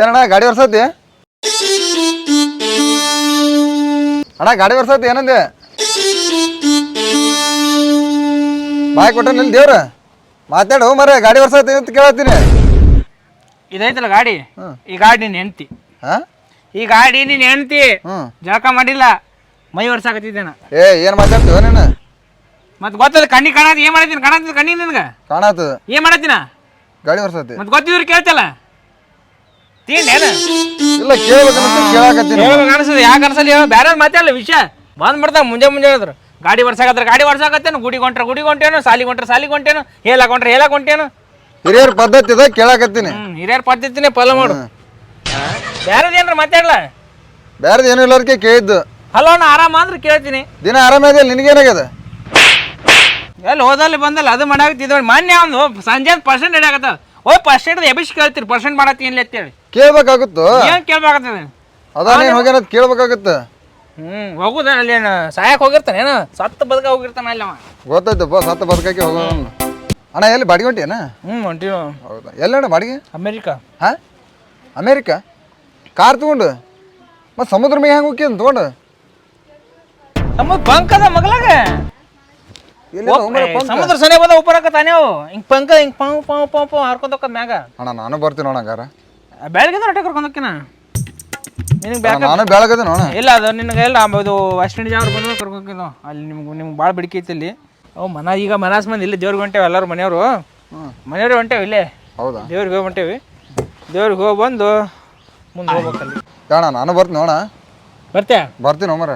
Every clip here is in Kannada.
ಏನಣ್ಣ ಗಾಡಿ ವರ್ಸತಿ ಅಣ್ಣ ಗಾಡಿ ವರ್ಸತಿ ಏನಂದೆ? ಬಾಯ್ ಕೊಟ್ಟ ನಿಲ್ ದೇವ್ರ? ಮಾತಾಡು ಮರ ಗಾಡಿ ವರ್ಸತಿ ಅಂತ ಕೇಳತ್ತೀನಿ. ಇದೈತಲ್ಲ ಗಾಡಿ. ಈ ಗಾಡಿ ನಿನ್ ಹೆಂಡತಿ. ಹಾ? ಈ ಗಾಡಿ ನಿನ್ ಹೆಂಡತಿ. ಹ್ಮ್. ಜಳಕ ಮಾಡಿಲ್ಲ ಮೈ ವರ್ಷಾಕತ್ತಿದ್ದೇನ ಏ ಏನ್ ಮಾತಾಡ್ತೀವ ನೀನು? ಮತ್ ಗೊತ್ತದ ಕಣ್ಣಿ ಕಾಣತ್ ಏನ್ ಮಾಡತ್ತೀನಿ ಕಾಣತ್ತಿದ ಕಣ್ಣಿ ನಿನ್ಗ? ಕಾಣಾತ. ಏನ್ ಮಾಡತ್ತಿನ? ಗಾಡಿ ವರ್ಸತಿ ಮತ್ ಗೊತ್ತಿದ್ರು ಕೇಳ್ತಲ್ಲ? ತಿಂಡೇನ ಇಲ್ಲ ಕೇಳ್ಬೇಕಂತ ಕೇಳಾಕತ್ತೀನಿ. ಹೇಳ್ಬೇಕು ಅನ್ಸದ ಯಾಕೆ ಅನ್ಸಲ್ಲ ಹೇಳ ಬೇರೆ ವಿಷಯ. ಬಂದ್ ಬಿಡ್ತಾವ ಮುಂಜೆ ಮುಂಜೆ ಹೇಳಿದ್ರು. ಗಾಡಿ ಬರ್ಸಾಕತ್ರ ಗಾಡಿ ಬರ್ಸಾಕತ್ತೇನು ಗುಡಿ ಕೊಂಟ್ರ ಗುಡಿ ಕೊಂಟೇನು ಸಾಲಿ ಕೊಂಟ್ರ ಸಾಲಿ ಕೊಂಟೇನು ಹೇಳಕ್ ಕೊಂಟ್ರ ಹೇಳಕ್ ಕೊಂಟೇನು ಹಿರಿಯರ ಪದ್ಧತಿ ಕೇಳಾಕತ್ತೀನಿ. ಹಿರಿಯರ ಪದ್ಧತಿನೇ ಫಾಲೋ ಮಾಡು. ಬೇರೆದ್ ಏನ್ರ ಮಾತಾಡ್ಲ ಬ್ಯಾರದು ಏನು ಇಲ್ಲೋರ್ಕೆ ಕೇಳಿದ್ದು. ಹಲೋ ನಾ ಆರಾಮ ಅಂದ್ರೆ ಕೇಳ್ತೀನಿ. ದಿನ ಆರಾಮಾಗಿದೆ ನಿನಗೇನಾಗ್ಯದ? ಎಲ್ಲಿ ಹೋದಲ್ಲಿ ಬಂದಲ್ಲ ಅದು ಮಾಡಾಕತ್ತಿದ್ವಿ ಮೊನ್ನೆ ಒಂದು ಸಂಜೆ ಪರ್ಸೆಂಟ್ ಹಿಡಿಯಾಕತ್ತ ಓ ಪರ್ಸೆಂಟ್ ಎಬಿಸ್ ಕೇಳ್ತೀರಿ. ಪರ್ಸೆಂಟ್ ಮಾಡತ್ತೀನಿ ಅಂತೇಳಿ. ಕೇಳ್ಬೇಕಾಗುತ್ತು? ಏನ್ ಹೋಗ್ಯಾನ ಅದ ನೀನ್ ಹೋಗ್ಯಾನತ್ ಅಲ್ಲಿ ಹ್ಮ್ ಹೋಗುದ ಅಲ್ಲೇನು ಸಾಯಕ್ ಹೋಗಿರ್ತಾನೆ ಏನು? ಸತ್ತ ಬದುಕ ಹೋಗಿರ್ತಾನ ಅಲ್ಲಿ ಅವ. ಗೊತ್ತಾಯ್ತಪ್ಪ ಸತ್ತ ಬದುಕಕ್ಕೆ ಹೋಗೋಣ. ಅಣ್ಣ ಎಲ್ಲಿ ಬಾಡಿಗೆ ಹೊಂಟಿಯನ ಹ್ಮ್ ಹೊಂಟಿ ಹೌದಾ? ಎಲ್ಲಣ್ಣ ಬಾಡಿಗೆ? ಅಮೇರಿಕಾ. ಹಾ? ಅಮೇರಿಕಾ? ಕಾರ್ ತಗೊಂಡು? ಮತ್ತೆ ಸಮುದ್ರ ಮೇಲೆ ಹೆಂಗೆ ಹೋಗ್ಯ ತಗೊಂಡು? ನಮ್ಮ ಬಂಕ್ ಅದ ಮಗಲಾಗ? ಪಂಕ? ಸಮುದ್ರ ಸನೆ ಬಂದ ಉಪ್ಪರಕ ತಾನೇ ಅವು. ಹಿಂಗ್ ಪಂಕ ಹಿಂಗ್ ಪಾವ್ ಪಾವ್ ಪಾವ್ ಪಾವ್ ಹಾರ್ಕೊಂಡ್ ಮ್ಯಾಗ. ಅಣ್ಣ ನಾನು ಬರ್ತೀನಿ ಅಣ್ಣ ಹಂಗಾರ. ಬೆಳಗ್ಗೆ ಹೊಟ್ಟೆ ಕರ್ಕೊಂಡ್ ಹೋಗ್ಕಿನ ನಿನಗೆ ಬ್ಯಾಕ ನಾನು ಬೆಳಗದೆ ಇಲ್ಲ ಅದು ನಿನಗೆ ಇಲ್ಲ ಇದು ಇಂಡೀಸ್ ಅವ್ರು ಬಂದು ಕರ್ಕೊಂಡ್ ಅಲ್ಲಿ ನಿಮ್ಗೆ ನಿಮ್ಗೆ ಭಾಳ ಬೇಡಿಕೆ ಐತಿ ಇಲ್ಲಿ. ಅವು ಮನ ಈಗ ಮನಾಸ್ ಮಂದಿ ಇಲ್ಲಿ ದೇವ್ರಿಗೆ ಹೊಂಟೇವೆ ಎಲ್ಲರೂ ಮನೆಯವರು. ಮನೆಯವ್ರು ಹೊಂಟೇವಿ ಇಲ್ಲೇ. ಹೌದಾ? ದೇವ್ರಿಗೆ ಹೋಗಿ ಹೊಂಟೇವಿ. ದೇವ್ರಿಗೆ ಹೋಗಿ ಬಂದು ಮುಂದೆ ಹೋಗ್ಬೇಕಲ್ಲಿ ಅಣ್ಣ ನಾನು ಬರ್ತೀನಿ ನೋಡ ಬರ್ತೀಯ? ಬರ್ತೀನಿ ಒಮ್ಮರ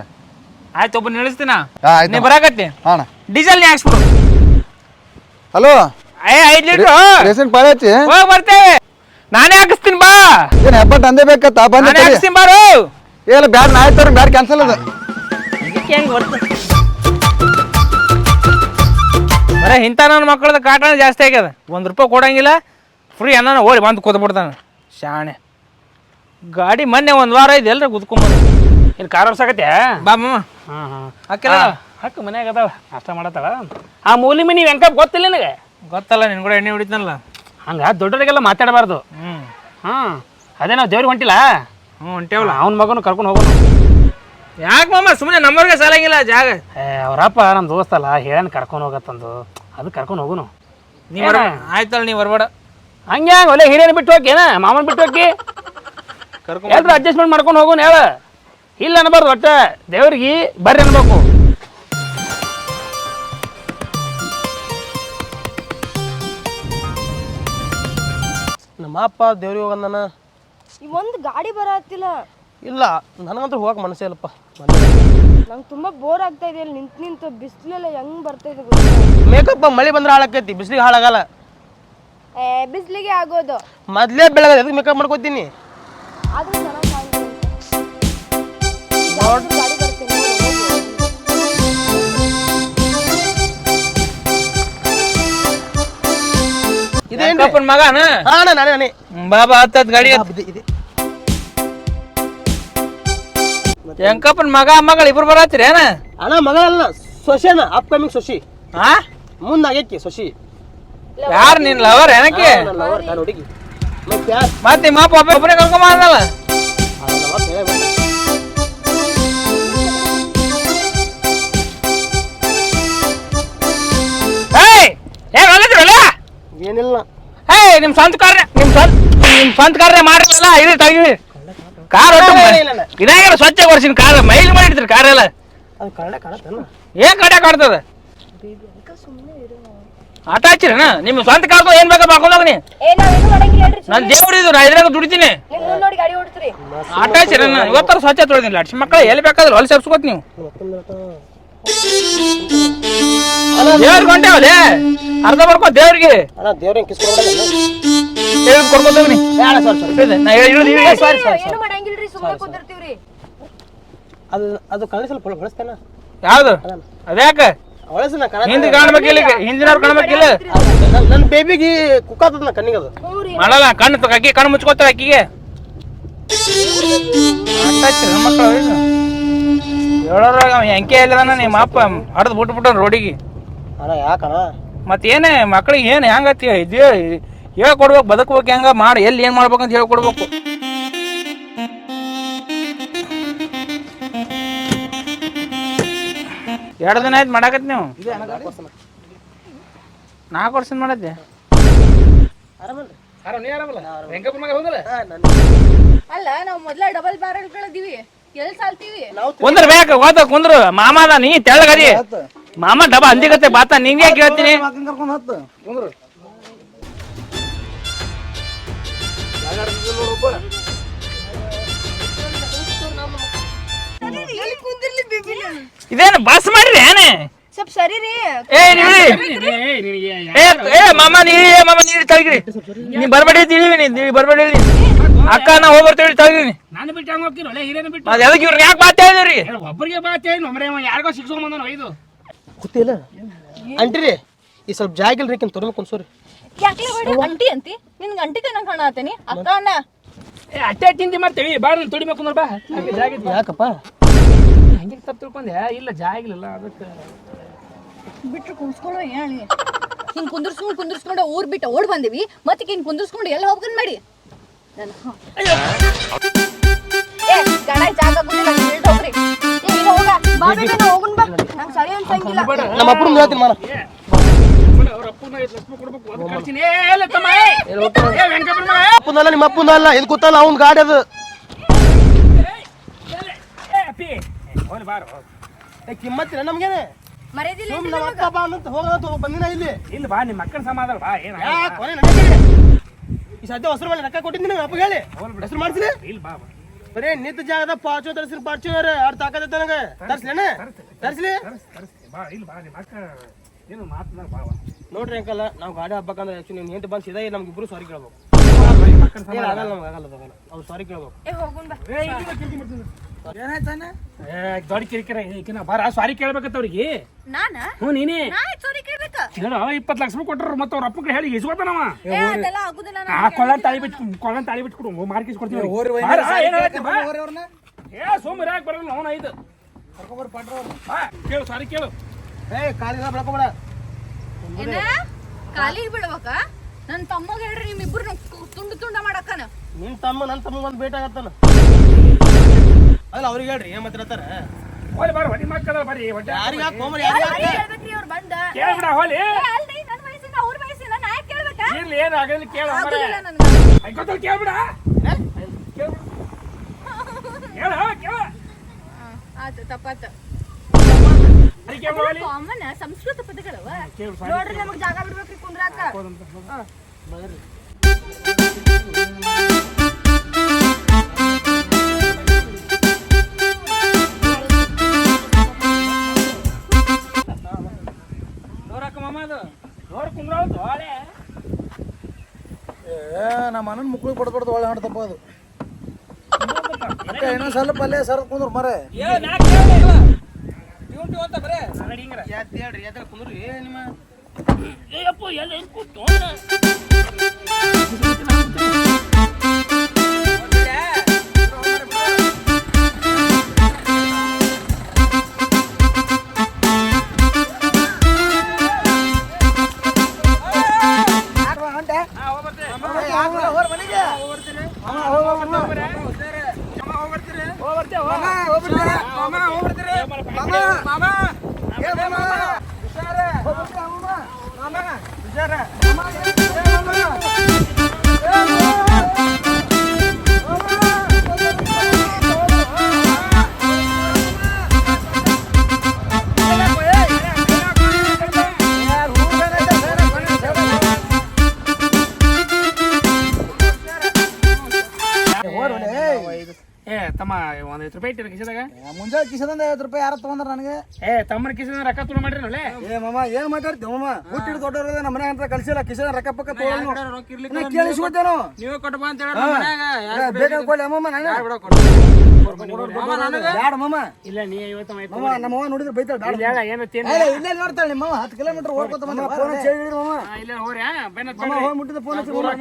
ಆಯ್ತು ಒಬ್ಬ ನಿಲ್ಲಿಸ್ತೀನ? ಹಾ ಆಯ್ತು ನೀ ಬರಾಕತ್ತಿ? ಹಾಂ ಡೀಸೆಲ್ ನೀ ಹಾಕ್ಸ್ಬಿಡು. ಹಲೋ ಏ ಐದು ಲೀಟ್ರು. ರೇಷನ್ ಪಾಳೆ ಹಚ್ಚಿ ಹೋಗಿ ಬರ್ತೇವೆ. ನಾನೇ ಹಾಕಿಸ್ತೀನಿ ಬಾ. ಏನ್ ಹೆಬ್ಬಟ್ಟು ಅಂದೇ ಬೇಕತ್ತ? ಬಂದೆ ನಾನೇ. ಹಾಕಿಸ್ತೀನಿ ಬಾರು. ಏಲ್ಲ ಬ್ಯಾಡ್ ನಾ ಬ್ಯಾಡ್ ಕ್ಯಾನ್ಸಲ್ ಅದ. ಇದಕ್ಕೆ ಹೆಂಗೆ ಬರೇ ಇಂಥ ನನ್ನ ಮಕ್ಕಳದ ಕಾಟನ ಜಾಸ್ತಿ ಆಗ್ಯದ. ಒಂದು ರೂಪಾಯಿ ಕೊಡಂಗಿಲ್ಲ ಫ್ರೀ ಅನ್ನ ಓಡಿ ಬಂದು ಕೂತ್ಬಿಡ್ತಾನೆ ಶಾಣೆ. ಗಾಡಿ ಮೊನ್ನೆ ಒಂದು ವಾರ ಇದೆ ಎಲ್ಲರೂ ಕುತ್ಕೊಂಬಂದು ಇಲ್ಲಿ ಕಾರ್ ಓಡ್ಸಾಕತ್ಯ? ಬಾ ಮಮ್ಮ ಹಾಂ ಹಾಂ. ಹಾಕಿಲ್ಲ? ಹಕ್ಕ ಮನ್ಯಾಗ ಅದಾವ. ಅಷ್ಟ ಮಾಡತ್ತಾಳ? ಆ ಮೂಲಿ ಮನಿ ವೆಂಕಪ್ ಗೊತ್ತಿಲ್ಲ ನಿನಗೆ? ಗೊತ್ತಲ್ಲ ನಿನ್ ಕೂಡ ಎಣ್ಣೆ ಹೊಡಿತಾನಲ್ಲ. ಹಂಗ ದೊಡ್ಡವರಿಗೆಲ್ಲ ಮಾತಾಡಬಾರ್ದು. ಹಾಂ ಅದೇ ನಾವು ದೇವ್ರಿಗೆ ಹೊಂಟಿಲ್ಲ? ಹ್ಞೂ ಹೊಂಟೇವಲ್ಲ? ಅವನ ಮಗನು ಕರ್ಕೊಂಡು ಹೋಗೋಣ ಯಾಕೆ ಮಾಮ ಸುಮ್ಮನೆ ನಮ್ಮವ್ರಿಗೆ ಸಾಲಂಗಿಲ್ಲ ಜಾಗ? ಏ ಅವರಪ್ಪ ನಮ್ಮ ದೋಸ್ತಲ್ಲ ಹೇಳನ್ ಕರ್ಕೊಂಡು ಹೋಗತ್ತಂದು. ಅದು ಕರ್ಕೊಂಡು ಹೋಗುನು. ನೀ ಬರ ಆಯ್ತಲ್ಲ ನೀ ಬರ್ಬೇಡ ಹಂಗೆ ಒಲೆ ಹಿರಿಯನ್ ಬಿಟ್ಟು ಹೋಗ್ಯೇನ ಮಾಮನ್ ಬಿಟ್ಟು ಹೋಗಿ. ಕರ್ಕೊಂಡು ಅಡ್ಜಸ್ಟ್ಮೆಂಟ್ ಮಾಡ್ಕೊಂಡು ಹೋಗೋಣ ಹೇಳ. ಇಲ್ಲ ಅನ್ಬಾರ್ದು ಒಟ್ಟ ದೇವ್ರಿಗೆ ಬರ್ರಿ ಅನ್ಬೇಕು. ಅಪ್ಪ ದೇವ್ರಿಗೆ ಹೋಗಂದನ ಈ ಒಂದು ಗಾಡಿ ಬರತ್ತಿಲ್ಲ. ಇಲ್ಲ ನನಗಂತೂ ಹೋಗಕ್ಕೆ ಮನಸ್ಸೇ ಇಲ್ಲಪ್ಪ. ನಂಗೆ ತುಂಬಾ ಬೋರ್ ಆಗ್ತಾ ಇದೆ ಅಲ್ಲಿ ನಿಂತು ನಿಂತು ಬಿಸಿಲೆಲ್ಲ ಹೆಂಗ್ ಬರ್ತಾ ಇದೆ ಮೇಕಪ್ ಮಳೆ ಬಂದ್ರೆ ಹಾಳಾಕೈತಿ ಬಿಸಿಲಿಗೆ ಹಾಳಾಗಲ್ಲ. ಏ ಬಿಸಿಲಿಗೆ ಆಗೋದು. ಮೊದಲೇ ಬೆಳಗ್ಗೆ ಎದಕ್ಕೆ ಮೇಕಪ್ ಮಾಡ್ಕೋತೀನಿ? ಇದೇನ್ರಿ? ಕಪ್ಪನ್ ಮಗನ? ಹಾ ಅಣ್ಣ ನಾನೇ. ನಾನೇ ಬಾಬಾ ಹತ್ತತ್ ಗಾಡಿ ಆ, ಇದೆ, ಇದೆ. ಹೆಂಕಪ್ಪನ್ ಮಗ ಮಗಳ ಇಬ್ರು ಬರತ್ತೀರಿ ಏನ? ಅಣ್ಣ ಮಗಳಲ್ಲ ಸೊಸೆನ ಅಪ್ಕಮಿಂಗ್ ಸೊಸಿ. ಹಾ ಮುಂದ ಆಗೈಕಿ ಸೊಸಿ. ಯಾರು ನಿನ್ ಲವರ್ ಏನಕ್ಕೆ? ಹುಡುಗಿ. ಮತ್ತೆ ಯಾರ್? ಮತ್ತೆ ನಿಮ್ಮ ಅಪ್ಪ ಒಬ್ಬ- ಒಬ್ಬನೇ ಏನಿಲ್ಲ ಏಯ್ ನಿಮ್ ಸ್ವಂತ ಕಾರ್ಯ ನಿಮ್ ಸ್ವಂತ ನಿಮ್ ಸ್ವಂತ ಕಾರ್ಯ ಮಾಡಿರಲ್ಲ ಇದು ತೆಗಿ ಕಾರ್. ಇದಾಗಿರೋ ಸ್ವಚ್ಛ ಕೊಡ್ಸಿನ ಕಾರ್? ಮೈಲ್ ಮಾಡಿದ್ರಿ ಕಾರ್ ಎಲ್ಲ ಅದು ಕನ್ನಡ ಕಾಣತ್ತೇನ? ಏನ್ ಕಡೆ ಕಾಡ್ತದ ಆಟ ಹಚ್ಚಿರಣ ನಿಮ್ಮ ಸ್ವಂತ ಕಾರ್ ಏನ್ ಬೇಕಾ ಮಾಡ್ಕೊಂಡು ಹೇಳ್ರಿ ನನ್ ದೇವ್ರ ಇದು ನಾ ಇದ್ರಾಗ ದುಡಿತೀನಿ. ನೋಡಿ ಗಾಡಿ ಓಡಿಸ್ರಿ ಆಟ ಹಚ್ಚಿರನ ಇವತ್ತರ ಸ್ವಚ್ಛ ತೊಳೆದಿಲ್ಲ. ಅಡ್ಸಿ ಮಕ್ಕಳು ಎಲ್ಲಿ ಬೇಕಾದ್ರೆ ಹೊಲ ಸೇರ್ಸ್ಕೋತ್ ನೀವು. ದೇವ್ರಿಗೆ ಹೊಂಟೇವಲ್ಲೇ ಅರ್ಧ ಬರ್ಕೋ ದೇವ್ರಿಗೆ. ಅಣ್ಣ ದೇವ್ರಿಗೆ ಕಿಸ್ ದೇವ್ರಿಗೆ ಹೇಳಿ ಕೊಡ್ಕೋತೀವಿ ನೀ ಬೇಡ ಸರ್ ಸರ್. ನಾ ಹೇಳಿ ಹೇಳಿ ಹೇಳಿ. ಸಾರಿ ಸಾರಿ ಏನು ಮಾಡಂಗಿಲ್ರಿ ಸುಮ್ಮನೆ ಕುಂದಿರ್ತೀವ್ರಿ ಅದು ಅದು ಕಳಿಸಲು ಬಳಸ್ತೇನ? ಯಾವ್ದು? ಅದ್ಯಾಕ? ಹಿಂದಿ ಕಾಣ್ಬೇಕಿಲ್ಲ ಈಗ ಹಿಂದಿನವ್ರು ಕಾಣ್ಬೇಕಿಲ್ಲ. ನನ್ನ ಬೇಬಿಗೆ ಕುಕ್ಕಾತದ ನಾ ಕಣ್ಣಿಗೆ ಅದು. ಮಾಡಲ್ಲ ಕಣ್ಣು ಅಕ್ಕಿ ಕಣ್ಣು ಮುಚ್ಕೋತಾರ ಅಕ್ಕಿಗೆ. ಮಕ್ಕಳು. ಹೇಳೋದ್ರಾಗ ಅವ ಎಂಕೆ ಇಲ್ಲದಾನ ನಿಮ್ಮ ಅಪ್ಪ ಹಡ್ದು ಬಿಟ್ಟು ಬಿಟ್ಟು ರೋಡಿಗೆ. ಅಣ್ಣ ಯಾಕಣ ಮತ್ತೇನೇ ಮಕ್ಳಿಗೆ ಏನು ಹೆಂಗತಿ ಇದು ಹೇಳ್ಕೊಡ್ಬೇಕು ಬದುಕ್ಬೇಕು ಹೆಂಗ ಮಾಡಿ ಎಲ್ಲಿ ಏನು ಮಾಡ್ಬೇಕಂತ ಹೇಳ್ಕೊಡ್ಬೇಕು. ಎರಡು ದಿನ ಆಯ್ತು ಮಾಡಾಕತ್ ನೀವು? ನಾಲ್ಕು ವರ್ಷ ಮಾಡತ್ತೆ? ಅಲ್ಲ ನಾವು ಮೊದಲ ಡಬಲ್ ಬ್ಯಾರಲ್ ಕಳೆದಿವಿ ಎಲ್ಲಿ ಸಾಲ್ತೀವಿ? ನಾವು ಕುಂದ್ರ ಬೇಕು ಹೋದ ಕುಂದ್ರು. ಮಾಮ ಅದ ನೀ ತೆಳ್ಳಗದಿ. ಮಾಮ ಡಬ ಅಂದಿಗತ್ತೆ ಬಾತ ನಿಂಗೆ ಕೇಳ್ತೀನಿ ಕರ್ಕೊಂಡು ಹತ್ತು ಕುಂದ್ರು. ಎಲ್ಲಿ ಬಿಬಿ ಇದೇನು ಬಸ್ ಮಾಡ್ರಿ ಏನೇ? ಸ್ವಲ್ಪ ಸರಿ ರೀ. ಏ ನೀ ಏ ಏ ಮಾಮ ನೀ ಏ ಮಾಮ ನೀ ತಳಗಿರಿ ನೀ ಬರ್ಬೇಡಿ ತಿಳಿವಿ ನೀ ಬರ್ಬೇಡಿ. ಅಕ್ಕ ನಾ ಹೋಗ್ಬರ್ತೇವೆ ತಳಗಿರಿ ನಾನು ಬಿಟ್ಟು ಹಂಗ ಹೋಗ್ತೀನಿ ಒಳ್ಳೆ ಹಿರಿಯನ ಬಿಟ್ಟು. ಅದ್ ಎದಕ್ಕೆ ಇವ್ರು ಯಾಕೆ ಮಾತಾ ಏ, ಒಬ್ಬರಿಗೆ ಬಾತ್ ಹೇಳಿ ನಮ್ರೆ ಯಾರಿಗೋ ಸಿಕ್ಸ್ಕೊಂಡ್ ಬಂದನು ಐದು ಗೊತ್ತಿಲ್ಲ ಅಂಟ್ರಿ ಈ ಸ್ವಲ್ಪ ಜಾಗ ಇಲ್ರಿ ಕಿನ್ ತೊರಲ್ ಕುನ್ಸೋರಿ ಯಾಕೆ ಬೇಡ ಅಂಟಿ ಅಂತಿ. ನಿನ್ ಗಂಟಿ ಕಣ್ಣ ಕಾಣತೀನಿ ಅಕ್ಕ ಅಣ್ಣ. ಏ ಅಟ್ಟೆ ತಿಂದಿ ಮಾಡ್ತೇವಿ ಬಾ ನಾನು ತುಡಿಬೇಕು ನೋಡ್ ಬಾ. ಹಂಗೆ ಜಾಗ ಇತ್ತು. ಯಾಕಪ್ಪ? ಹಂಗೆ ತಪ್ಪು ತಿಳ್ಕೊಂಡೆ. ಇಲ್ಲ ಜಾಗ ಇಲ್ಲ ಅದಕ್ಕೆ. ಬಿಟ್ರು ಕುಂಸ್ಕೊಳ್ಳೋ ಹೇಳಿ ಹಿಂಗ್ ಕುಂದರ್ಸ್ಕೊಂಡು ಕುಂದರ್ಸ್ಕೊಂಡು ಊರ್ ಬಿಟ್ಟು ಓಡ್ ಬಂದಿವಿ. ಮತ್ತೆ ಹಿಂಗ್ ಕುಂದರ್ಸ್ಕೊಂಡು ಎಲ್ಲ ಹೋಗ್ಕೊಂಡ್ ಮಾಡಿ. ನನ್. ಏ ಗಣ ಜಾಗ ಕೊಟ್ಟಿಲ್ಲ ನೀವ್ ಇಳ್ದ್ ಹೋಗ್ರಿ. ಏ, ಈಗ ಹೋಗ. ಬಾ ಬೇಬಿ ನಾ ಹೋಗುನ್ ಬಾ. ನಂಗೆ ಸರಿ ಅನ್ಸಂಗಿಲ್ಲ. ನಮ್ಮ ಅಪ್ಪನ ಹೇಳ್ತೀನಿ ಮಾನ ಅವ್ರ ಅಪ್ಪನ ಐದು ಲಕ್ಷ ರೂಪಾಯಿ ಕೊಡ್ಬೇಕು ಅದು ಖರ್ಚಿನ ಏ ಇಲ್ಲ ತಮ್ಮ ಏ ಏ ವೆಂಕಪ್ಪನ ಮಗ ಅಪ್ಪನಲ್ಲ ನಿಮ್ಮ ಅಪ್ಪನಲ್ಲ. ಇದು ಗೊತ್ತಲ್ಲ ಅವ್ನ ಗಾಡಿ ಅದು. ಏ ಅಪ್ಪಿ ಹೋಗಿ ಬಾರ. ಏ, ಕಿಮ್ಮತ್ತಿಲ್ಲ ನಮ್ಗೇನೆ. ಮರೆದಿಲ್ಲ ಸುಮ್ ನಮ್ಮ ಅಪ್ಪ ಬಾ ಅಂತ ಹೋಗೋದು ಬಂದಿನ ಇಲ್ಲಿ. ಇಲ್ಲ ಬಾ ನಿಮ್ಮ ಮಕ್ಕಳ ಸಮಾಧಾನ ಬಾ ಏನ? ಈ ಸದ್ಯ ಹೊಸರು ಮೇಲೆ ರೊಕ್ಕ ಕೊಟ್ಟಿದ್ದೀನಿ ಅಪ್ಪ ಹೇಳಿ. ಹೆಸರು ಮಾಡ್ತೀನಿ ಇಲ್ಲ ಬಾ ಬರೇ ನಿಂತ ಜಾಗದ ಪಾಚು ತರಿಸಿ ಪಾಚುವರ್ ಅವ್ರು ತಾಕತ್ತ ನನಗೆ. ತರ್ಸ್ಲೇನ? ತರಿಸ್ಲಿ? ಬಾ ಇಲ್ಲ ಬಾ ನಿಮ್ಮ ಅಕ್ಕ ಏನು ಮಾತನಾಡ ಬಾ. ನೋಡ್ರಿ ಅಂಕಲ್ಲ ನಾವು ಗಾಡಿ ಹಬ್ಬಕಂದ್ರೆ ನಿಂತು ನೀವು ಬಂದು ಸೀದಾ ನಮ್ಗೆ ಇಬ್ಬರು ಸಾರಿ ಕೇಳ್ಬೇಕು. ದೊಡ್ಡ ಕಿರಿಕಿರಿ ಈಕಿನ ಬಾರ ಸಾರಿ ಕೇಳ್ಬೇಕತ್ತ ಅವ್ರಿಗೆ ನಾನ? ಹ್ಞೂ ನೀನೇ. ನಾ ಸಾರಿ ಕೇಳ್ಬೇಕ? ಹೇಳ ಇಪ್ಪತ್ತು ಲಕ್ಷ ರೂಪಾಯಿ ಕೊಟ್ಟರು ಮತ್ತೆ ಅವ್ರ ಅಪ್ಪಗೆ ಹೇಳಿ ಇಸ್ಕೊತಾನವ ಏ ಅದೆಲ್ಲ ಆಗುದಿಲ್ಲ ಆ ಕೊಳ್ಳ ತಾಳಿ ಬಿಟ್ಟು ಕೊಳ್ಳ ತಾಳಿ ಬಿಟ್ಟು ಕೊಡು ಮಾರ್ಕಿಸ್ ಕೊಡ್ತೀವಿ. ಏ ಸೋಮವಾರ ಯಾಕೆ ಬರಲ್ಲ ಅವನ ಐದು. ಕೇಳು ಸಾರಿ ಕೇಳು. ಏ ಕಾಲಿನ ಬೆಳ್ಕೊಬೇಡ ಏನ? ಕಾಲಿಗೆ ಬಿಡ್ಬೇಕ? ನನ್ ತಮ್ಮ ಹೇಳ್ರಿ ನಿಮ್ಮಿಬ್ರು ತುಂಡು ತುಂಡ ಮಾಡಕ್ಕನ. ನಿನ್ ತಮ್ಮ ನನ್ನ ತಮ್ಮ ಒಂದು ಭೇಟಿ ಆಗತ್ತಾನ ಅಲ್ಲ ಅವ್ರಿಗೆ ಹೇಳ್ರಿ ಏನ್ ಮಾತಾಡ್ತಾರ ಹೋಲಿ ಬಾರ ಹೊಡಿ ಮಕ್ಕಳ ಬರಿ ಹೊಟ್ಟೆ ಯಾರಿಗೆ ಹೇಳ್ಬೇಕ್ರಿ ಅವ್ರು ಬಂದ? ಕೇಳ್ಬಿಡ ಹೋಲಿ. ಅಲ್ರಿ ನನ್ನ ವಯಸ್ಸಿನ ಅವ್ರ ವಯಸ್ಸಿನ ನಾ ಯಾಕೆ ಕೇಳ್ಬೇಕ? ಇರ್ಲಿ ಏನು ಆಗಲಿ ಕೇಳ ಆಗುದಿಲ್ಲ ನನ್ಗ. ಗೊತ್ತ ಕೇಳ್ಬಿಡ. ಕೇಳ. ಕೇಳ ಆತು ತಪ್ಪಾತ. ಕಾಮನ್ ಸಂಸ್ಕೃತ ಪದಗಳವ. ಕೇಳು ನೋಡ್ರಿ ನಮಗ್ ಜಾಗ ಬಿಡ್ಬೇಕ್ರಿ ಕುಂದ್ರಾಕ. ನಮ್ಮ ಅಣ್ಣನ ಮುಕ್ಳಿಗೆ ಕೊಡ್ಬಾರ್ದು ಒಳ್ಳೆ ಹಾಡ್ತಪ್ಪ ಅದು. ಅಕ್ಕ ಇನ್ನೊಂದು ಸ್ವಲ್ಪ ಅಲ್ಲೇ ಸರ್ ಕುಂದ್ರು ಮರೆ. ಹೇಳ್ರಿ ಕುಂದ್ರಿ? ನಿಮ್ಮ ಏಯಪ್ಪ ಎಲ್ಲ ಹೆಂಗ್ Yeah. ಐವತ್ತು ರೂಪಾಯಿ ಇಟ್ಟಿರ ಕಿಸದಾಗ ಮುಂಜಾನೆ ಕಿಸದಂದ ಐವತ್ತು ರೂಪಾಯಿ ಯಾರು ತಗೊಂಡ್ರ ನನಗೆ? ಏ ತಮ್ಮನ ಕಿಸದ ರೊಕ್ಕ ತುಳು ಮಾಡ್ರಿ ನೋಡ್ಲೆ ಏ ಮಾಮ ಏನ್ ಮಾತಾಡ್ತೀವಿ ಮಾಮ? ಹುಟ್ಟಿದ ದೊಡ್ಡವ್ರದ ನಮ್ಮ ಮನೆ ಅಂತ ಕಲ್ಸಿಲ್ಲ ಕಿಸದ ರೊಕ್ಕ ಪಕ್ಕ ಕೇಳಿಸ್ಕೊತೇನು ನೀವು ಕೊಟ್ಟಪ್ಪ ಅಂತ ಬೇಕಾದ ಕೊಡ್ಲಿ ಅಮ್ಮಮ್ಮ ನಾನು? ಬ್ಯಾಡ ಮಾಮ ಇಲ್ಲ ನೀ ಐವತ್ತು ಆಯ್ತು ಮಾಮ ನಮ್ಮ ನೋಡಿದ್ರೆ ಬೈತಾಳ ಬ್ಯಾಡ ಇಲ್ಲ ಏನು ನೋಡ್ತಾಳೆ ನಿಮ್ಮ ಹತ್ತು ಕಿಲೋಮೀಟರ್ ಓಡ್ಕೊತ ಬಂದ ಫೋನ್ ಹಚ್ಚಿ ಹೇಳಿದ್ರು ಮಾಮ. ಇಲ್ಲ ಹೋರಿ ಬೆನ್ನ ಮಾಮ ಹೋಗಿ ಮುಟ್ಟಿದ ಫೋನ್ ಹಚ್ಚಿ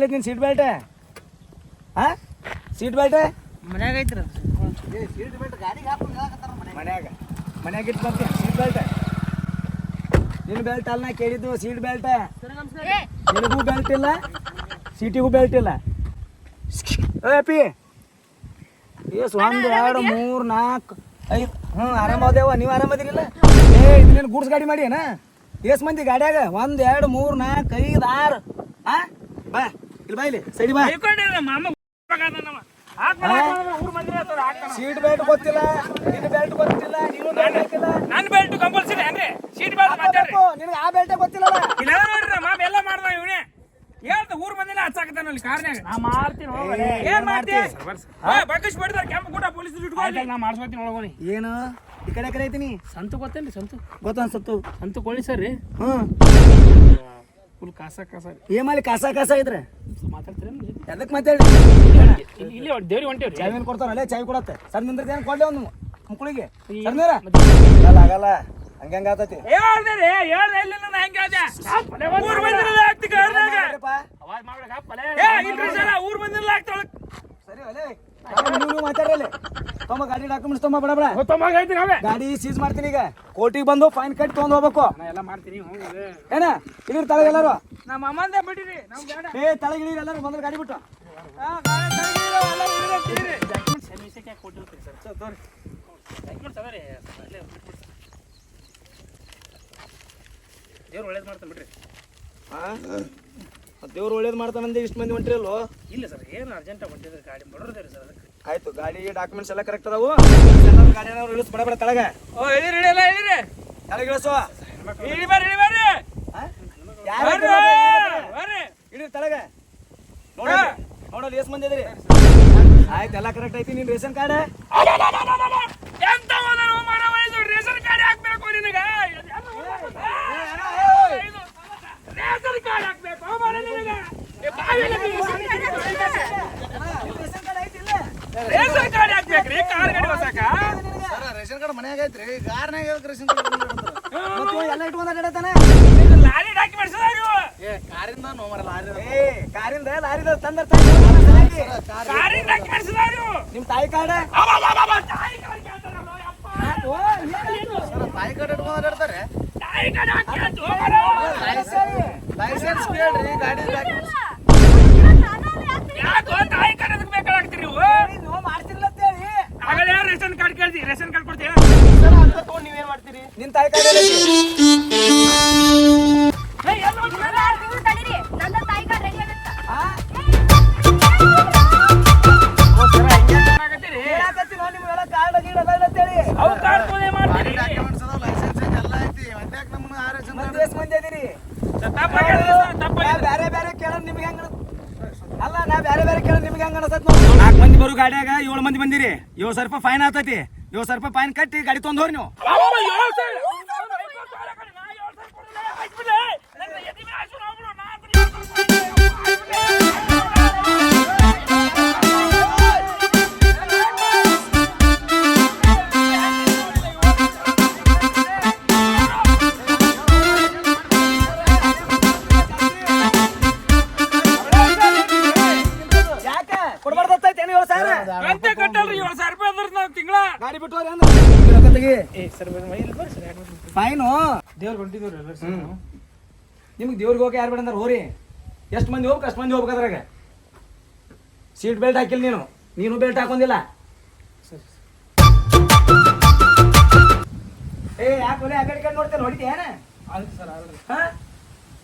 ಮಾಮ ಸೀಟ್ ಬೆಲ್ಟ್ ಆ? ಸೀಟ್ ಬೆಲ್ಟ್ ಐತ್ರ. ಸೀಟ್ ಬೆಲ್ಟ್ ಮನ್ಯಾಗ. ಐತ್ರಿ ಮನ್ಯಾಗ ಮನ್ಯಾಗ ಇಟ್ಟು ಬರ್ತೀನಿ ಸೀಟ್ ಬೆಲ್ಟ್ ನಿನ್ನ ಬೆಲ್ಟ್ ಅಲ್ಲ ಕೇಳಿದ್ದು ಸೀಟ್ ಬೆಲ್ಟ್ ನಿನಗೂ ಬೆಲ್ಟ್ ಇಲ್ಲ ಸೀಟಿಗೂ ಬೆಲ್ಟ್ ಇಲ್ಲ. ಏ ಪಿ. ಏಸ್ ಒಂದು ಎರಡು ಮೂರು ನಾಲ್ಕು ಐದು ಹ್ಞೂ ಆರಾಮದೇವ ನೀವು ಆರಾಮದಿರಿಲ್ಲ ಏ ಇದನ್ನೇನು ಗೂಡ್ಸ್ ಗಾಡಿ ಮಾಡಿ ಏನ? ಏಸ್ ಮಂದಿ ಗಾಡ್ಯಾಗ? ಒಂದು ಎರಡು ಮೂರು ನಾಲ್ಕು ಐದು ಆರು. ಹಾ ಬಾ. ಇಲ್ಲಿ ಬಾ ಇಲ್ಲಿ ಸೈಡಿ ಬಾ. ತಿಳ್ಕೊಂಡಿರ ಮಾಮ ನಮ್ಮ ಸೀಟ್ ಬೆಲ್ಟ್ ಗೊತ್ತಿಲ್ಲ ನಿನ್ನ ಬೆಲ್ಟ್ ಗೊತ್ತಿಲ್ಲ ನೀನು ಬೆಲ್ಟ್ ಹಾಕಿಲ್ಲ. ನನ್ನ ಬೆಲ್ಟ್ ಕಂಪಲ್ಸರಿ ಏನ್ರಿ ಸೀಟ್ ಬೆಲ್ಟ್ ಮಾತಾಡ್ರಿ. ನಿನಗೆ ಆ ಬೆಲ್ಟ್ ಗೊತ್ತಿಲ್ಲ ಇಲ್ಲ ನೋಡ್ರಿ ಮಾಮ ಎಲ್ಲ ಮಾಡ್ದ ಇವನೇ. ಹೇಳ್ತ ಊರ್ ಮಂದಿನ ಹಚ್ಚಾಕತ್ತಾನ ಅಲ್ಲಿ ಕಾರ್ನ್ಯಾಗ. ನಾ ಮಾಡ್ತೀನಿ ಏನ್ ಮಾಡ್ತಿ? ಬಗ್ಗಿಸ್ ಬಿಡ್ತಾರ ಕೆಂಪು ಕೂಡ ಪೊಲೀಸ್ ಇಟ್ಕೊಂಡು. ನಾ ಮಾಡ್ಸ್ಕೊತೀನಿ ಒಳಗೋನಿ ಏನು? ಈ ಕಡೆ ಕಡೆ ಐತೀನಿ ಸಂತು ಗೊತ್ತೇನ್ರಿ ಸಂತು? ಗೊತ್ತ ಸಂತು? ಸಂತು ಕೊಳ್ಳಿ ಸರ್ ರೀ. ಹ್ಞೂ ಫುಲ್ ಕಾಸ ಕಾಸ. ಏಮಲ್ಲಿ ಕಾಸ ಕಾಸ ಇದ್ರೆ? ಮಾತಾಡ್ತೀರ ಮಾತಾಡ್ರಿ ಮಾತಾಡಿ ಇಲ್ಲಿ ದೇವ್ರಿ ಹೊಂಟೇವ್ರಿ. ಚಾಯ್ ಮೇಲೆ ಕೊಡ್ತಾರ ಅಲ್ಲೇ ಚಾಯ್ ಕೊಡತ್ತೆ. ಸರ್ ನಿಂದ್ರದ್ದು ಏನು ಕೊಡ್ಲಿ ಒಂದು ಮಕ್ಕಳಿಗೆ. ಸರ್ ನೀರ ಆಗಲ್ಲ ಆಗಲ್ಲ. ಹಂಗಂಗ ಆತತಿ. ಹೇಳ್ದೆ ಹೇಳ್ದೆ ಇಲ್ಲ ನಾನು ಹೆಂಗೆ ಹೇಳ್ದೆ ಊರ್ ಮಂದಿರಲ್ಲ ಆಗ್ತಿ ಅವಾಜ್ ಮಾಡ್ಬೇಕ ಏ ಇಲ್ರಿ ಸರ್ ಊರ್ ಬಂದಿರಲ್ಲ ಆಗ್ತಾಳ ಸರಿ ಅಲೆ ನೀವು ತೊಂಬ ಗಾಡಿ ಡಾಕ್ಯುಮೆಂಟ್ಸ್ ತಮ್ಮ ಬಡ ಬಡ. ತಮ್ಮ ಐತಿ ನಾವೇ? ಗಾಡಿ ಸೀಸ್ ಮಾಡ್ತೀನಿ ಈಗ. ಕೋರ್ಟಿಗೆ ಬಂದು ಫೈನ್ ಕಟ್ಟಿ ತೊಗೊಂಡು ಹೋಗ್ಬೇಕು. ಎಲ್ಲ ಮಾಡ್ತೀನಿ. ಏನ? ಇಳಿರ್ ತಳಗ ಎಲ್ಲಾರು. ನಮ್ಮ ಅಮ್ಮಂದೇ ಬಿಡಿರಿ ನಮ್ ಬೇಡ. ಏ ತಳಗ ಇಳಿರಿ ಎಲ್ಲಾರು ಬಂದ್ರೆ ಗಾಡಿ ಬಿಟ್ಟು. ದೇವ್ರು ಒಳ್ಳೇದು ಮಾಡ್ತಾನೆ ಬಿಡ್ರಿ. ದೇವ್ರು ಒಳ್ಳೇದು ಮಾಡ್ತಾನಂದೆ ಇಷ್ಟು ಮಂದಿ ಹೊಂಟಿರಲ್ಲೋ ಇಲ್ಲ ಸರ್ ಏನು ಅರ್ಜೆಂಟ್ ಹೊಂಟಿದ್ರಿ ಗಾಡಿ? ಬಡೋದ್ರಿ ಸರ್ ಅದಕ್ಕೆ. ಆಯ್ತು ಗಾಡಿ ಡಾಕ್ಯುಮೆಂಟ್ಸ್ ಎಲ್ಲ ಕರೆಕ್ಟ್ ಅದಾವು. ಗಾಡಿ ಇಳಿಸ್ ಬಡ ಬಡ ತಳಗ. ಓ ಇಳಿರಿ ಇಳಿಯಲ್ಲ ಇಳಿರಿ ತಳಗ ಇಳಿಸುವ ಇಳಿ ಬರ್ರಿ ಇಳಿ ಬರ್ರಿ. ಯಾರು ಬರ್ರಿ ಇಳಿ ತಳಗ. ನೋಡ ನೋಡಲ್ಲ ಎಷ್ಟು ಮಂದಿ ಇದ್ರಿ ಆಯ್ತು ಎಲ್ಲ ಕರೆಕ್ಟ್ ಐತಿ ನಿನ್ ರೇಷನ್ ಕಾರ್ಡ್? ಎಂತ ಮಾನವ ರೇಷನ್ ಕಾರ್ಡ್ ಹಾಕ್ಬೇಕು ನಿನಗ. ರೇಷನ್ ಕಾರ್ಡ್ ಹಾಕ್ಬೇಕು ಮಾರ ನಿನಗ ಏ, ಬಾವಿಯಲ್ಲಿ ರೇಷನ್ ಕಾರ್ಡ್ ಹಾಕ್ಬೇಕ್ರಿ? ಕಾರ್ ಗಾಡಿ ಹೊಸಾಕ? ರೇಷನ್ ಕಾರ್ಡ್ ಮನ್ಯಾಗ ಐತ್ರಿ. ಕಾರ್ನಾಗ ರೇಷನ್ ಕಾರ್ಡ್ ಎಲ್ಲ ಇಟ್ಕೊಂಡ ನಡತಾನೆ? ಲಾರಿ ಡಾಕ್ಯುಮೆಂಟ್ಸ್ ಏ ಕಾರಿಂದ ನೋ ಲಾರಿ ಏ ಕಾರಿಂದ ಲಾರಿದ ತಂದ ಕಾರಿನ ಡಾಕ್ಯುಮೆಂಟ್ಸ್ ಅದಾವ ನಿಮ್ ತಾಯಿ ಕಾರ್ಡ್? ತಾಯಿ ಕಾರ್ಡ್ ಕೇಳ್ತಾರಲ್ಲ ಯಪ್ಪ. ತಾಯಿ ಕಾರ್ಡ್ ಇಟ್ಕೊಂಡು ತಾಯಿ ಕಾರ್ಡ್ ಹಾಕ್ಯಾತು ಲೈಸೆನ್ಸ್ ಕೇಳ್ರಿ ಗಾಡಿ ಡಾಕ್ಯುಮೆಂಟ್ಸ್ ಯಾಕೋ ತಾಯಿ ಕಾರ್ಡ್ ಅದಕ್ಕೆ ಬೇಕಾಗ್ತೀರಿ ನೀವು ಮಾಡ್ತಿರ್ಲತ್ತ ಹೇಳಿ ಆಗಲೇ ರೇಷನ್ ಕಾರ್ಡ್ ಕೇಳ್ದಿ ರೇಷನ್ ಕಾರ್ಡ್ ಕೊಡ್ತೀಯ? ನೀವೇನ್ ಮಾಡ್ತೀರಿ? ನಿನ್ ತಾಯಿ ಕಾರ್ಡ್ ಅಂತ ಲೈಸೆನ್ಸ್ ಐತಿ ಎಲ್ಲ ಐತಿ. ಒಂದ್ಯಾಕ್ ನಮ್ಮನ್ನ ಆ ರೇಷನ್ ಮಂದಿ ಎಷ್ಟ್ ಮಂದಿ ಅದೀರಿ ತಪ್ಪಾಗಿದೆ ನಾ ತಪ್ಪಾಗಿದೆ ಬ್ಯಾರೆ ಬ್ಯಾರೆ ಕೇಳೋದ್ ನಿಮ್ಗೆ ಹೆಂಗ ಬೇರೆ ಬ್ಯಾರೆ ಬ್ಯಾರೆ ಕೇಳೋದ್ ನಿಮ್ಗೆ ಹೆಂಗ ಅನಸತ್ ನಾಲ್ಕು ಮಂದಿ ಬರು ಗಾಡಿಯಾಗ ಏಳು ಮಂದಿ ಬಂದಿರಿ. ಏಳು ಸಾವಿರ ರೂಪಾಯಿ ಫೈನ್ ಆತತಿ. ಏಳು ಸಾವಿರ ರೂಪಾಯಿ ಫೈನ್ ಕಟ್ಟಿ ಗಾಡಿ ತೊಂದೋರಿ ನೀವು. ಗಾಡಿ ಬಿಟ್ಟು ಹೋರಿ ಅಂದ್ರೆ ತೆಗಿ ಏ ಸರ್ ಮೈಲಿ ಬರ್ರಿ ಸರ್ ಫೈನು. ದೇವ್ರು ಹೊಂಟಿದ್ದೀವ್ರಿ ಎಲ್ಲ ಸರ್ ನಿಮ್ಗೆ ದೇವ್ರಿಗೆ ಹೋಗಿ ಯಾರು ಬೇಡ ಅಂದ್ರೆ ಹೋರಿ. ಎಷ್ಟು ಮಂದಿ ಹೋಗ್ಬೇಕು ಅಷ್ಟು ಮಂದಿ ಹೋಗ್ಬೇಕು ಅದ್ರಾಗ. ಸೀಟ್ ಬೆಲ್ಟ್ ಹಾಕಿಲ್ಲ ನೀನು. ನೀನು ಬೆಲ್ಟ್ ಹಾಕೊಂದಿಲ್ಲ ಏ ಯಾಕೆ ಒಲೆ ಆ ಕಡೆ ಕಡೆ ನೋಡ್ತೇನೆ ಹೊಡಿತೀಯೇನ ಆಯ್ತು ಸರ್ ಆದ್ರೆ ಹಾ?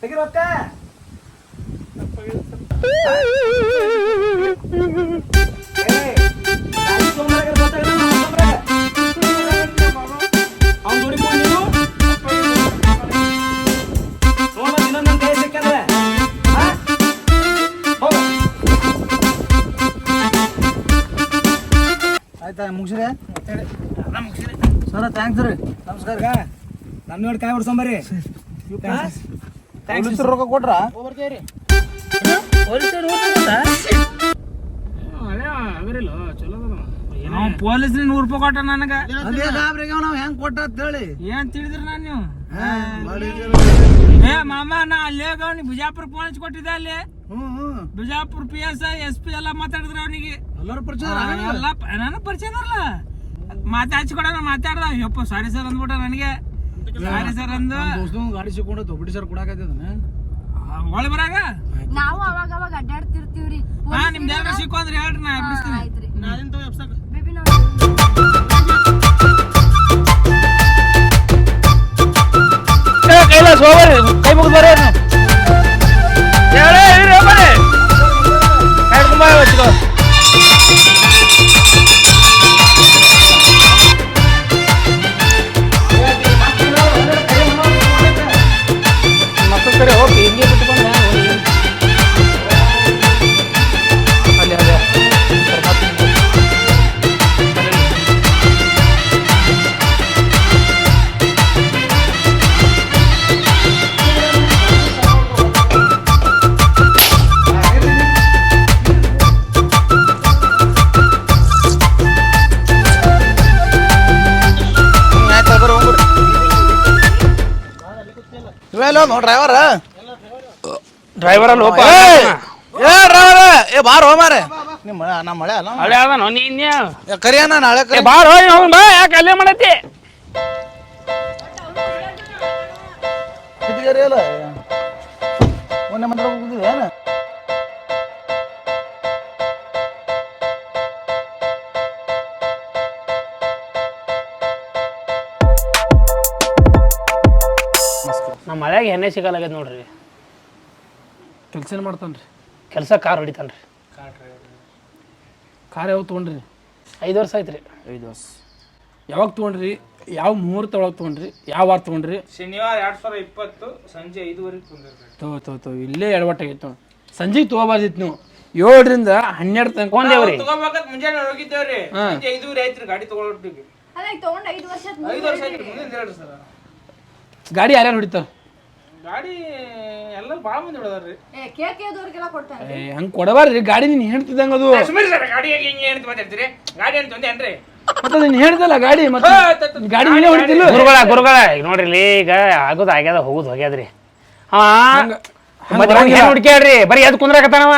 ತೆಗಿ ರೊಕ್ಕ. ಏ, ಸೋಮವಾರ ಗೊತ್ತಾಗಲ್ಲ, ಆಯ್ತಾ ಮುಗಿಸ್ರೆ? ಸರ ಥ್ಯಾಂಕ್ಸ್ ರೀ. ನಮಸ್ಕಾರ. ನಮ್ಮ ನೋಡಿ ಕಾಯಿ ಹೊಡ್ಸಂಬರಿ ಥ್ಯಾಂಕ್ಸ್ ರೊಕ್ಕ ಕೊಟ್ರ? ಪೊಲೀಸ್ ನೂರು ರೂಪಾಯಿ ಕೊಟ್ಟ ನನಗೆ. ಅದೇ ಗಾಬ್ರಿಗೆ ನಾವು ಹೆಂಗ್ ಕೊಟ್ಟ ಅಂತ ಹೇಳಿ. ಏನ್ ತಿಳಿದ್ರಿ ನಾನು ನೀವು? ಏ ಮಾಮ ನಾ ಅಲ್ಲೇ ಅವ್ನಿಗೆ ಬಿಜಾಪುರ ಫೋನ್ ಹಚ್ಚಿ ಕೊಟ್ಟಿದ್ದೆ ಅಲ್ಲಿ. Bijapur P S I S P ಎಲ್ಲ ಮಾತಾಡಿದ್ರು ಅವನಿಗೆ. ಎಲ್ಲರೂ ಪರಿಚಯ ಎಲ್ಲ ನನಗೆ ಪರಿಚಯ ಅದಾರಲ್ಲ ಮಾತಾ ಹಚ್ಕೊಡೋಣ ಮಾತಾಡ್ದ. ಯಪ್ಪ ಸಾರಿ ಸರ್ ಅಂದ್ಬಿಟ್ಟ ನನಗೆ. ಸಾರಿ ಸರ್ ಅಂದು. ಗಾಡಿ ಸಿಕ್ಕೊಂಡು ತೊಬಿಡಿ ಸರ್ ಕೊಡಾಕತ್ತಿದ್ದಾನೆ ಒಳ ಬರಾಗ? ನಾವು ಅವಾಗ ಅವಾಗ ಅಡ್ಡಾಡ್ತಿರ್ತೀವ್ರಿ. ಹಾ ನಿಮ್ದು ಯಾರು ಸಿಕ್ಕು ಅಂದ್ರೆ ಹೇಳ್ರಿ ನಾ ಎಬ್ಬಿಸ್ತೀನಿ ಬೇಬಿ ಕೈಲಾಸ ಹೋಗ್ಬರ್ರಿ ಕೈ ಮುಗಿದು ಬರ್ರಿ. ಮಕ್ಕಳ ಕಡೆ ಹೋಗಿ ಡ್ರೈವರ್ ಅಲ್ಲಿ ಹೋಪ ಏ ಡ್ರೈವರ್ ಏ ಬಾರ್ ಹೋ ಮಾರೆ. ನಿಮ್ಮ ನಮ್ಮ ಮಳೆ ಅಲ್ಲ. ಹಳೆ ಅದಾನೋ ನೀ ಇನ್ಯಾ? ಕರಿ ಕರಿಯಣ್ಣ ನಾಳೆ ಕರಿ. ಬಾರ ಹೋಗಿ ಹೋಗ್ ಬಾ ಯಾಕೆ ಅಲ್ಲೇ ಮಾಡತ್ತಿ? ಕಿಟಕಿ ಅಲ್ಲ ಮೊನ್ನೆ ಮಂತ್ರ ಹೋಗಿದ್ದೆ ಏನು? ನಮ್ಮ ಮಳೆಯಾಗ ಎಣ್ಣೆ ಸಿಗಲಾಗ್ಯದ ನೋಡ್ರಿ. ಕೆಲಸ ಮಾಡ್ತಾನೆ ರೀ ಕೆಲಸ ಕಾರ್ ಹೊಡಿತಾನೆ ರೀ ಕಾರ್ ಯಾವಾಗ ತೊಗೊಂಡ್ರಿ? ಐದು ವರ್ಷ ಆಯ್ತು ರೀ ಐದು ವರ್ಷ. ಯಾವಾಗ ತೊಗೊಂಡ್ರಿ? ಯಾವ ಮುಹೂರ್ತ ಒಳಗೆ ತೊಗೊಂಡ್ರಿ? ಯಾವ ವಾರ ತೊಗೊಂಡ್ರಿ? ಶನಿವಾರ ಎರಡು ಸಾವಿರ ಇಪ್ಪತ್ತು ಸಂಜೆ ಐದುವರೆಗೆ ತಂದಿರ್ತಾರೆ ತೋ ತೋ ತೋ ಇಲ್ಲೇ ಎಡವಟ್ಟಾಗಿತ್ತು ಸಂಜೆಗೆ ತೊಗೋಬಾರ್ದಿತ್ತು ನೀವು. ಏಳರಿಂದ ಹನ್ನೆರಡು ತನಕ ಒಂದೇವ್ರಿ ತಗೋಬೇಕಂತ ಮುಂಜಾನೆ ಹೋಗಿದ್ದೇವ್ರಿ. ಸಂಜೆ ಐದುವರೆ ರೀ ಗಾಡಿ ತಗೊಳ್ಬಿಟ್ಟಿವಿ ಅಲ್ಲ ಈಗ ತಗೊಂಡ್ ಐದು ವರ್ಷ ಆತ್ ಐದು ವರ್ಷ ಆಯ್ತು ಮುಂದಿನ ಸರ್. ಗಾಡಿ ಯಾರ್ಯಾರು ಹೊಡಿತಾರ? ಗಾಡಿ ಎಲ್ಲ ಭಾಳ ಮಂದಿ ಹೊಡೆದಾರ್ರಿ. ಏ ಕೇಕ್ ಅದವ್ರಿಗೆಲ್ಲ ಕೊಡ್ತಾರೆ ಏ ಹಂಗ್ ಕೊಡಬಾರ್ರಿ ಗಾಡಿ ನೀನ್ ಹೇಳ್ತಿದ್ದಂಗೆ ಅದು. ಸುಮ್ಮನೆ ಸರ್ ಗಾಡಿ ಹೇಗೆ ಹಿಂಗೆ ಅಂತ ಮಾತಾಡ್ತೀರಿ? ಗಾಡಿ ಅಂತ ತೊಂದೇನ್ರಿ ಮತ್ತೆ ನೀನ್ ಹೇಳ್ದಲ್ಲ ಗಾಡಿ ಮತ್ತೆ ಗಾಡಿ ನೀನೇ ಹೊಡಿತಿಲ್ಲ. ಗುರುಗಳ ಗುರುಗಳ ಈಗ ನೋಡ್ರಿ ಇಲ್ಲಿ ಈಗ ಆಗೋದು ಆಗ್ಯದ ಹೋಗುದು ಹೋಗ್ಯಾದ್ರಿ. ಹಾ ಮತ್ತೆ ಅವ್ನಿಗೆ ಏನ್ ಹುಡ್ಕ್ಯಾಡ್ರಿ? ಬರೀ ಅದು ಕುಂದ್ರಾಕತ್ತಾನವ.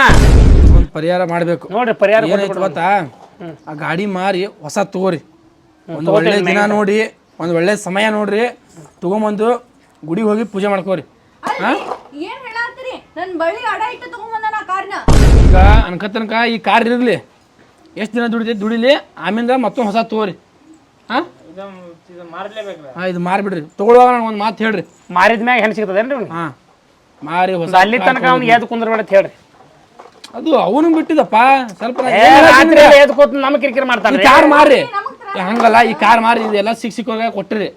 ಒಂದು ಪರಿಹಾರ ಮಾಡ್ಬೇಕು. ನೋಡ್ರಿ ಪರಿಹಾರ ಏನಾಯ್ತು ಗೊತ್ತಾ? ಆ ಗಾಡಿ ಮಾರಿ ಹೊಸ ತಗೋರಿ. ಒಂದು ಒಳ್ಳೆ ದಿನ ನೋಡಿ ಒಂದು ಒಳ್ಳೆ ಸಮಯ ನೋಡ್ರಿ. ತಗೊಂಬಂದು ಗುಡಿಗೆ ಹೋಗಿ ಪೂಜೆ ಮಾಡ್ಕೋರಿ. ಏನ್ ಹೇಳತ್ತೀರಿ? ನನ್ ಬಳ್ಳಿ ಅಡ ಇಟ್ಟು ತಗೊಂಬಂದ ನಾ ಕಾರ್ನ. ಈಗ ಅನ್ಕತನಕ ಈ ಕಾರ್ ಇರಲಿ ಎಷ್ಟು ದಿನ ದುಡಿತೈತಿ ದುಡಿಲಿ ಆಮೇಲೆ ಮತ್ತೊಂದು ಹೊಸ ತಗೋರಿ. ಹಾಂ? ಹಾಂ ಇದು ಮಾರಿಬಿಡ್ರಿ. ತಗೊಳ್ಳುವಾಗ ನಾನು ಒಂದು ಮಾತು ಹೇಳ್ರಿ. ಮಾರಿದ ಮ್ಯಾಗ ಹೆಣ್ ಸಿಗ್ತದೇನ್ರಿ ಹಾ ಹಾಂ ಮಾರಿ ಹೊಸ ಅಲ್ಲಿ ತನಕ ಅವ್ನು ಎದ್ದು ಕುಂದ್ರಬೇಡ ಅಂತ ಹೇಳ್ರಿ. ಅದು ಅವನು ಬಿಟ್ಟಿದಪ್ಪ. ಸ್ವಲ್ಪ ನಾ ಏ, ಏನ್ ಹೇಳ್ತೀನಿ ರಾತ್ರಿ ಎಲ್ಲ ಎದ್ ಕೂತ್ ನಮ್ ಕಿರಿಕಿರಿ ಈ ಮಾಡ್ತಾನೆ ಕಾರ್ ಮಾರಿ ಏ, ಹಂಗಲ್ಲ ಈ ಕಾರ್ ಮಾರಿ ಇದೆಲ್ಲ ಸಿಕ್ ಸಿಕ್ಕೋಗ ಕೊಟ್ಟಿರಿ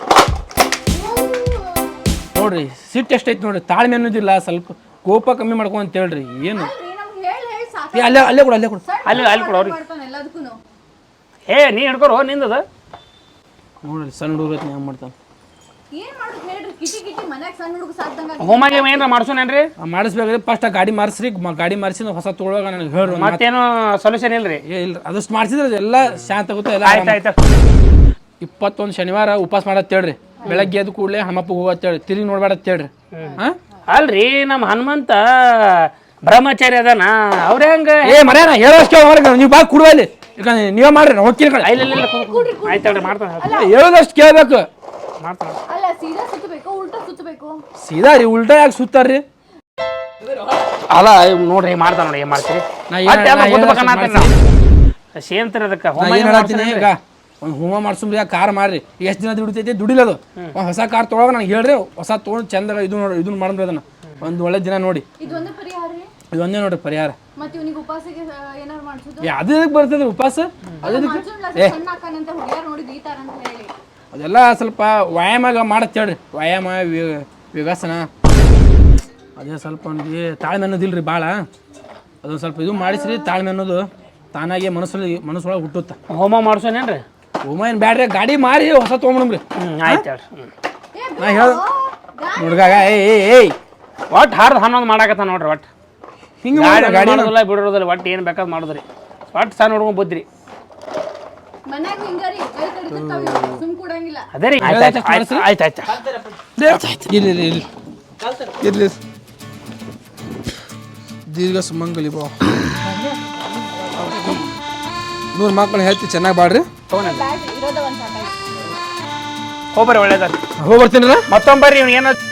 ನೋಡ್ರಿ ಸಿಟ್ಟು ಎಷ್ಟೈತಿ ನೋಡ್ರಿ ತಾಳ್ಮೆ ಅನ್ನೋದಿಲ್ಲ ಸ್ವಲ್ಪ ಕೋಪ ಕಮ್ಮಿ ಮಾಡ್ಕೊ ಅಂತ ಹೇಳ್ರಿ ಏನು? ನಮ್ಗೆ ಹೇಳಿ ಹೇಳಿ ಸಾಕು. ಏ, ಅಲ್ಲೇ ಅಲ್ಲೇ ಕೊಡು ಅಲ್ಲೇ ಕೊಡು. ಅಲ್ಲಿ ಅಲ್ಲಿ ಕೊಡು ಎಲ್ಲದಕ್ಕೂ ಏ ನೀ ಹಿಡ್ಕೊರು ನಿಂದದ? ನೋಡ್ರಿ ಸಣ್ಣ ಹುಡುಗ ಹೆಂಗ್ ಮಾಡ್ತಾನೆ ಏನ್ ಮಾಡುದು ಹೇಳ್ರಿ ಕಿಟಿ ಕಿಟಿ ಮನ್ಯಾಗ ಸಣ್ಣ ಹುಡುಗ ಸಾಕ್ದಂಗ ಹೋಮಾಗೆ ಏನಾರ ಮಾಡ್ಸೋನೇನ್ರಿ ಮಾಡಿಸ್ಬೇಕಾದ್ರೆ ಫಸ್ಟ್ ಆ ಗಾಡಿ ಮಾರಿಸ್ರಿ ಮ- ಗಾಡಿ ಮಾರಿಸಿ ನಾವು ಹೊಸ ತೊಗೊಳಗ ನನಗೆ ಹೇಳ್ರಿ ಒಂದ್ ಮಾತು. ಮತ್ತೇನು ಸೊಲ್ಯೂಷನ್ ಇಲ್ರಿ? ಏ ಇಲ್ಲ ಅದಷ್ಟು ಮಾಡಿಸಿದ್ರೆ ಎಲ್ಲ ಶಾಂತ ಆಗುತ್ತೆ ಎಲ್ಲ ಆಯ್ತು ಆಯ್ತು. ಇಪ್ಪತ್ತೊಂದು ಶನಿವಾರ ಉಪವಾಸ ಮಾಡತ್ ಹೇಳ್ರಿ. ಬೆಳಗ್ಗೆ ಎದ್ದು ಕೂಡಲೇ ಹಮ್ಮಪ್ಪ ಹೋಗತ್ ಹೇಳ್ರಿ ತಿರುಗಿ ನೋಡ್ಬೇಡ ಅಂತ ಹೇಳ್ರಿ ಹಾಂ? ಅಲ್ರಿ ನಮ್ಮ ಹನುಮಂತ ಬ್ರಹ್ಮಚಾರ್ಯ ಅದಾನ ಅವ್ರ ಹೆಂಗ ಏ ಮರ್ಯಾನ ಹೇಳೋಷ್ಟು ಕೇಳ ನೀವು ಬಾ ಕೊಡುವ ಇಲ್ಲಿ. ನೀವೇ ಮಾಡ್ರಿ ನಾವು ಹೋಗ್ತೀನಿ ಕಡೆ ಇಲ್ಲ ಇಲ್ಲ ಆಯ್ತು ಹೇಳ್ರಿ ಮಾಡ್ತಾನೆ ಹೇಳೋದಷ್ಟು ಕೇಳ್ಬೇಕು. ಮಾಡ್ತಾನೆ ಅಲ್ಲ ಸೀದಾ ಸುತ್ತಬೇಕು ಉಲ್ಟಾ ಸುತ್ತಬೇಕು? ಸೀದಾ ರೀ ಉಲ್ಟಾ ಯಾಕೆ ಸುತ್ತಾರ್ರಿ? ಅಲ್ಲ ಇವ್ ನೋಡ್ರಿ ಮಾಡ್ತಾನ ನೋಡಿ ಏನ್ ಮಾಡ್ತೀರಿ? ಸೇಮ್ ಅದಕ್ಕೆ ಹೋಮ ಏನ್ ಈಗ? ಒಂದು ಹೋಮ ಮಾಡ್ಸುಮ್ರಿ ಆ ಕಾರ್ ಮಾಡ್ರಿ ಎಷ್ಟು ದಿನ ದುಡಿತೈತಿ? ದುಡಿಲದು. ಒಂದು ಹೊಸ ಕಾರ್ ತೊಗೊಳಗ ನನಗೆ ಹೇಳ್ರಿ ಹೊಸ ತೊಗೊಂಡು ಚಂದ ಇದು ನೋಡಿ ಇದನ್ನ ಮಾಡ್ರಿ ಅದನ್ನ. ಒಂದು ಒಳ್ಳೆ ದಿನ ನೋಡಿ. ಇದೊಂದೇ ಪರಿಹಾರ ರೀ? ಇದೊಂದೇ ನೋಡ್ರಿ ಪರಿಹಾರ. ಮತ್ತೆ ಇವನಿಗೆ ಉಪವಾಸಕ್ಕೆ ಏನಾರು ಮಾಡ್ಸೋದು? ಏ ಅದು ಎದಕ್ಕೆ ಬರ್ತದೆ ಉಪವಾಸ ಅದು ಎದಕ್ಕೆ ಏ. ಸಣ್ಣ ಹಾಕಾನಂತ ಹುಡುಗಿಯಾರು ನೋಡಿದ್ ಈ ತರ ಅಂತ ಹೇಳಿ. ಅದೆಲ್ಲ ಸ್ವಲ್ಪ ವ್ಯಾಯಾಮ ಮಾಡತ್ ಹೇಳ್ರಿ. ವ್ಯಾಯಾಮ ವಿ- ವಿಗಾಸನ ಅದೇ ಸ್ವಲ್ಪ ಅವ್ನಿಗೆ ತಾಳ್ಮೆ ಅನ್ನೋದಿಲ್ರಿ ಭಾಳ ಅದೊಂದು ಸ್ವಲ್ಪ ಇದು ಮಾಡಿಸ್ರಿ ತಾಳ್ಮೆ ಅನ್ನೋದು ತಾನಾಗೆ ಮನಸ್ಸಲ್ಲಿ ಮನಸ್ಸೊಳಗೆ ಹುಟ್ಟುತ್ತ. ಹೋಮ ಮಾಡ್ಸೋನೇನ್ರಿ ಉಮೇನ್ ಬ್ಯಾಡ್ರಿ ಗಾಡಿ ಮಾರಿ ಹೊಸ ತೊಗೊಂಬಿಡ್ರಿ ಹ್ಞೂ ಆಯ್ತು ಹೇಳ್ರಿ. ನಾ ಹೇಳ್ ಹುಡುಗಾಗ ಏಯ್ ಏಯ್ ಏಯ್. ಒಟ್ಟು ಹಾರದ ಹನ್ನೊಂದು ಮಾಡಾಕತ್ತ ನೋಡ್ರಿ ಒಟ್ಟು ಹಿಂಗೆ ಗಾಡಿ ಗಾಡಿ ಮಾಡೋದಿಲ್ಲ ಬಿಡೋದಿಲ್ಲ ಒಟ್ಟು ಏನು ಬೇಕಾದ್ ಮಾಡಿದ್ರಿ. ಒಟ್ಟು ಸಣ್ಣ ಹುಡ್ಕೊಂಡು ಬುದ್ರಿ ಅದೇ ರೀ ಆಯ್ತು ದೀರ್ಘ ಸುಮಂಗಲಿ ಬಾ ನೂರು ಮಕ್ಕಳು ಹೇಳ್ತಿ ಚೆನ್ನಾಗಿ ಬಾಡ್ರಿ. ಹೋಗ್ಬರ್ರಿ ಒಳ್ಳೇದ ಹೋಗ್ಬರ್ತೀನಿ ಮತ್ತೊಂಬರ್ರಿ ಇವ್ನು ಏನಾದ್ರು